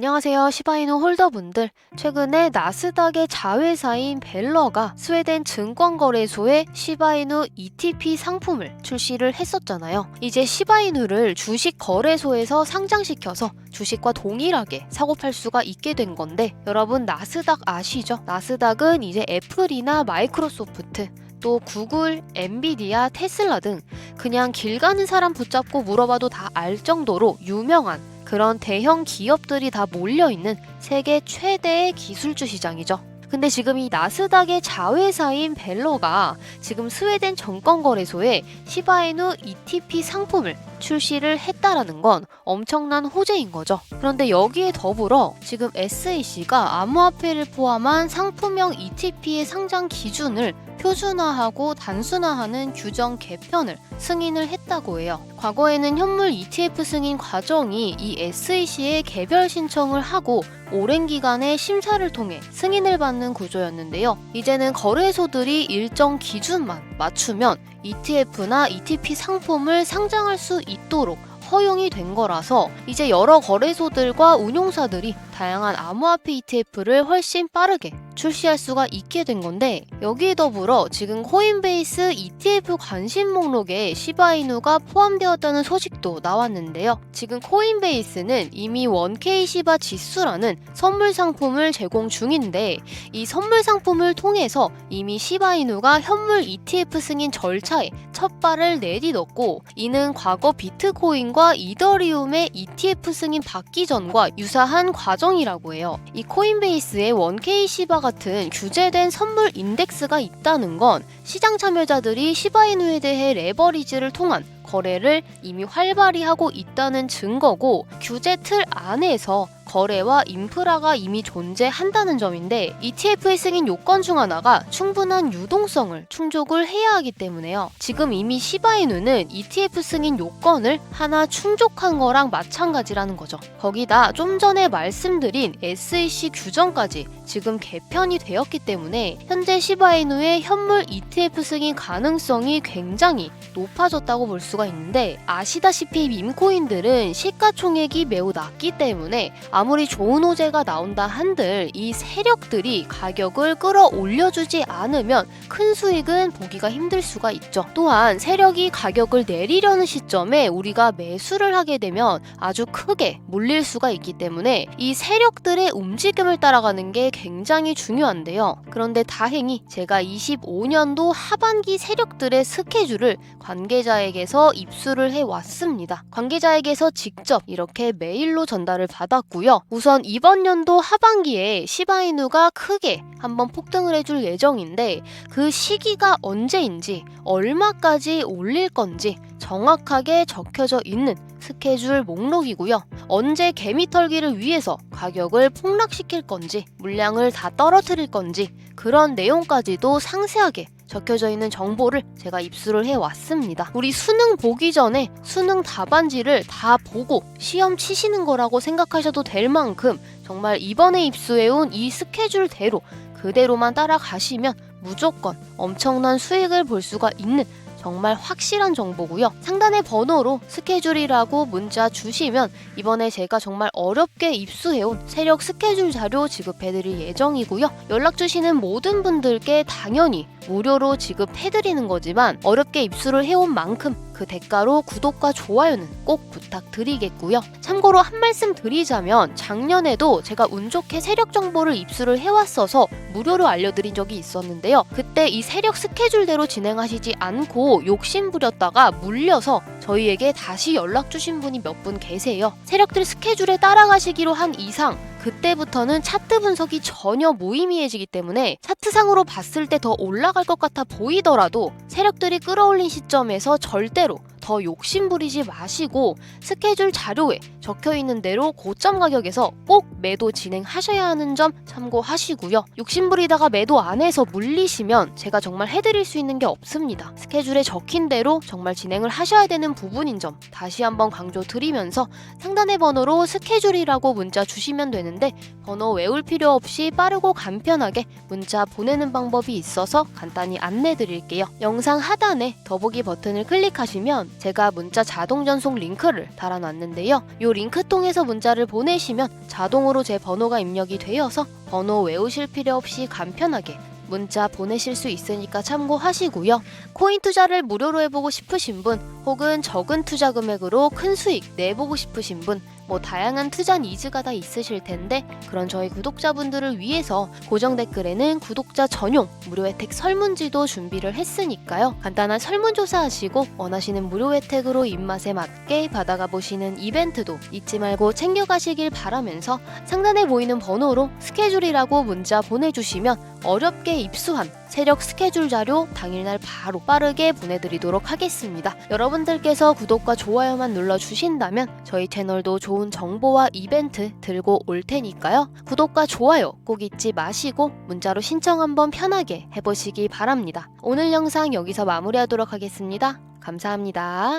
안녕하세요 시바이노 홀더분들 최근에 나스닥의 자회사인 벨러가 스웨덴 증권거래소에 시바이누 ETP 상품을 출시를 했었잖아요 이제 시바이누를 주식 거래소에서 상장시켜서 주식과 동일하게 사고 팔 수가 있게 된 건데 여러분 나스닥 아시죠? 나스닥은 이제 애플이나 마이크로소프트 또 구글, 엔비디아, 테슬라 등 그냥 길 가는 사람 붙잡고 물어봐도 다 알 정도로 유명한 그런 대형 기업들이 다 몰려있는 세계 최대의 기술주 시장이죠. 근데 지금 이 나스닥의 자회사인 벨로가 지금 스웨덴 정권거래소에 시바이누 ETP 상품을 출시를 했다라는 건 엄청난 호재인 거죠. 그런데 여기에 더불어 지금 SEC가 암호화폐를 포함한 상품형 ETP의 상장 기준을 표준화하고 단순화하는 규정 개편을 승인을 했다고 해요. 과거에는 현물 ETF 승인 과정이 이 SEC에 개별 신청을 하고 오랜 기간의 심사를 통해 승인을 받는 구조였는데요. 이제는 거래소들이 일정 기준만 맞추면 ETF나 ETP 상품을 상장할 수 있도록 허용이 된 거라서 이제 여러 거래소들과 운용사들이 다양한 암호화폐 ETF를 훨씬 빠르게 출시할 수가 있게 된 건데 여기에 더불어 지금 코인베이스 ETF 관심 목록에 시바이누가 포함되었다는 소식도 나왔는데요. 지금 코인베이스는 이미 1K 시바 지수라는 선물 상품을 제공 중인데 이 선물 상품을 통해서 이미 시바이누가 현물 ETF 승인 절차에 첫 발을 내디뎠고 이는 과거 비트코인과 이더리움의 ETF 승인 받기 전과 유사한 과정이라고 해요. 이 코인베이스의 1K 시바 같은 규제된 선물 인덱스가 있다는 건 시장 참여자들이 시바이누에 대해 레버리지를 통한 거래를 이미 활발히 하고 있다는 증거고 규제 틀 안에서 거래와 인프라가 이미 존재한다는 점인데 ETF의 승인 요건 중 하나가 충분한 유동성을 충족을 해야 하기 때문에요. 지금 이미 시바이누는 ETF 승인 요건을 하나 충족한 거랑 마찬가지라는 거죠. 거기다 좀 전에 말씀드린 SEC 규정까지 지금 개편이 되었기 때문에 현재 시바이누의 현물 ETF 승인 가능성이 굉장히 높아졌다고 볼 수가 있는데 아시다시피 밈코인들은 시가총액이 매우 낮기 때문에 아무리 좋은 호재가 나온다 한들 이 세력들이 가격을 끌어올려주지 않으면 큰 수익은 보기가 힘들 수가 있죠. 또한 세력이 가격을 내리려는 시점에 우리가 매수를 하게 되면 아주 크게 물릴 수가 있기 때문에 이 세력들의 움직임을 따라가는 게 굉장히 중요한데요. 그런데 다행히 제가 25년도 하반기 세력들의 스케줄을 관계자에게서 입수를 해 왔습니다. 관계자에게서 직접 이렇게 메일로 전달을 받았고요. 우선 이번 연도 하반기에 시바이누가 크게 한번 폭등을 해줄 예정인데 그 시기가 언제인지 얼마까지 올릴 건지 정확하게 적혀져 있는 스케줄 목록이고요. 언제 개미털기를 위해서 가격을 폭락시킬 건지, 물량을 다 떨어뜨릴 건지, 그런 내용까지도 상세하게 적혀져 있는 정보를 제가 입수를 해 왔습니다. 우리 수능 보기 전에 수능 답안지를 다 보고 시험 치시는 거라고 생각하셔도 될 만큼 정말 이번에 입수해온 이 스케줄대로 그대로만 따라가시면 무조건 엄청난 수익을 볼 수가 있는 정말 확실한 정보고요. 상단의 번호로 스케줄이라고 문자 주시면 이번에 제가 정말 어렵게 입수해온 세력 스케줄 자료 지급해드릴 예정이고요. 연락 주시는 모든 분들께 당연히 무료로 지급해드리는 거지만 어렵게 입수를 해온 만큼 그 대가로 구독과 좋아요는 꼭 부탁드리겠고요. 참고로 한 말씀 드리자면 작년에도 제가 운 좋게 세력 정보를 입수를 해왔어서 무료로 알려드린 적이 있었는데요. 그때 이 세력 스케줄대로 진행하시지 않고 욕심 부렸다가 물려서 저희에게 다시 연락 주신 분이 몇 분 계세요. 세력들 스케줄에 따라가시기로 한 이상 그때부터는 차트 분석이 전혀 무의미해지기 때문에 차트상으로 봤을 때 더 올라갈 것 같아 보이더라도 세력들이 끌어올린 시점에서 절대로 더 욕심 부리지 마시고 스케줄 자료에 적혀 있는 대로 고점 가격에서 꼭 매도 진행하셔야 하는 점 참고하시고요. 욕심 부리다가 매도 안 해서 물리시면 제가 정말 해드릴 수 있는 게 없습니다. 스케줄에 적힌 대로 정말 진행을 하셔야 되는 부분인 점 다시 한번 강조드리면서 상단의 번호로 스케줄이라고 문자 주시면 되는데 번호 외울 필요 없이 빠르고 간편하게 문자 보내는 방법이 있어서 간단히 안내 드릴게요. 영상 하단에 더보기 버튼을 클릭하시면 제가 문자 자동 전송 링크를 달아놨는데요. 이 링크 통해서 문자를 보내시면 자동으로 제 번호가 입력이 되어서 번호 외우실 필요 없이 간편하게 문자 보내실 수 있으니까 참고하시고요. 코인 투자를 무료로 해보고 싶으신 분, 혹은 적은 투자 금액으로 큰 수익 내보고 싶으신 분, 뭐 다양한 투자 니즈가 다 있으실 텐데 그런 저희 구독자분들을 위해서 고정 댓글에는 구독자 전용 무료 혜택 설문지도 준비를 했으니까요. 간단한 설문조사 하시고 원하시는 무료 혜택으로 입맛에 맞게 받아가 보시는 이벤트도 잊지 말고 챙겨가시길 바라면서 상단에 보이는 번호로 스케줄이라고 문자 보내주시면 어렵게 입수한 세력 스케줄 자료 당일날 바로 빠르게 보내드리도록 하겠습니다. 여러분들께서 구독과 좋아요만 눌러주신다면 저희 채널도 좋은 정보와 이벤트 들고 올 테니까요. 구독과 좋아요 꼭 잊지 마시고 문자로 신청 한번 편하게 해보시기 바랍니다. 오늘 영상 여기서 마무리하도록 하겠습니다. 감사합니다.